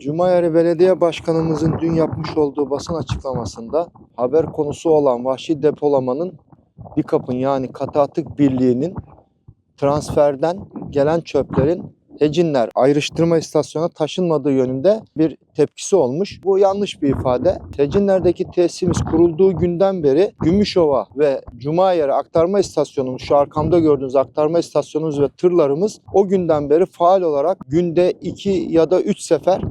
Cumayeri Belediye Başkanımızın dün yapmış olduğu basın açıklamasında haber konusu olan vahşi depolamanın DİKAP'ın yani Katı Atık Birliği'nin transferden gelen çöplerin Hecinler ayrıştırma istasyonuna taşınmadığı yönünde bir tepkisi olmuş. Bu yanlış bir ifade. Hecinler'deki tesisimiz kurulduğu günden beri Gümüşova ve Cumayeri aktarma istasyonumuz, şu arkamda gördüğünüz aktarma istasyonumuz ve tırlarımız o günden beri faal olarak günde 2 ya da 3 sefer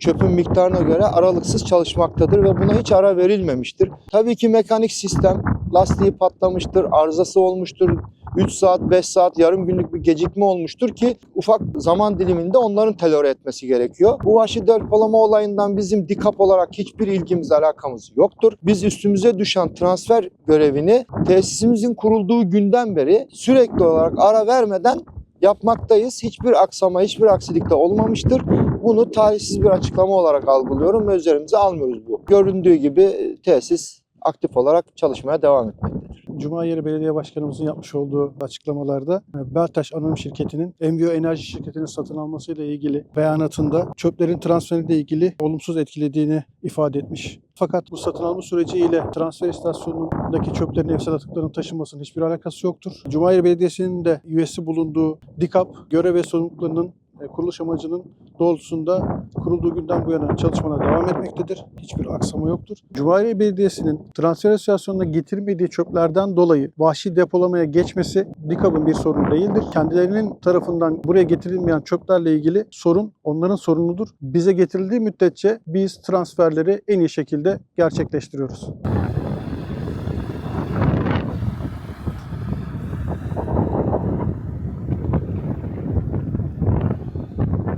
çöpün miktarına göre aralıksız çalışmaktadır ve buna hiç ara verilmemiştir. Tabii ki mekanik sistem lastiği patlamıştır, arızası olmuştur, 3 saat, 5 saat, yarım günlük bir gecikme olmuştur ki ufak zaman diliminde onların telore etmesi gerekiyor. Bu vahşi depolama olayından bizim DİKAP olarak hiçbir ilgimiz, alakamız yoktur. Biz üstümüze düşen transfer görevini tesisimizin kurulduğu günden beri sürekli olarak ara vermeden yapmaktayız. Hiçbir aksama, hiçbir aksilik de olmamıştır. Bunu tarihsiz bir açıklama olarak algılıyorum ve üzerimize almıyoruz bu. Göründüğü gibi tesis aktif olarak çalışmaya devam etmektedir. Cumayeri Belediye Başkanımızın yapmış olduğu açıklamalarda e, Beltaş Anonim Şirketi'nin Envio Enerji Şirketi'nin satın almasıyla ilgili beyanatında çöplerin transferiyle ilgili olumsuz etkilediğini ifade etmiş. Fakat bu satın alma süreciyle transfer istasyonundaki çöplerin evsel atıkların taşınmasının hiçbir alakası yoktur. Cumayeri Belediyesi'nin de üyesi bulunduğu DİKAP görev ve sorumluluklarının e, kuruluş amacının doğrultusunda kurulduğu günden bu yana çalışmalar devam etmektedir. Hiçbir aksama yoktur. Cumhuriyet Belediyesi'nin transfer istasyonuna getirmediği çöplerden dolayı vahşi depolamaya geçmesi DİKAP'ın bir sorunu değildir. Kendilerinin tarafından buraya getirilmeyen çöplerle ilgili sorun onların sorunudur. Bize getirildiği müddetçe biz transferleri en iyi şekilde gerçekleştiriyoruz.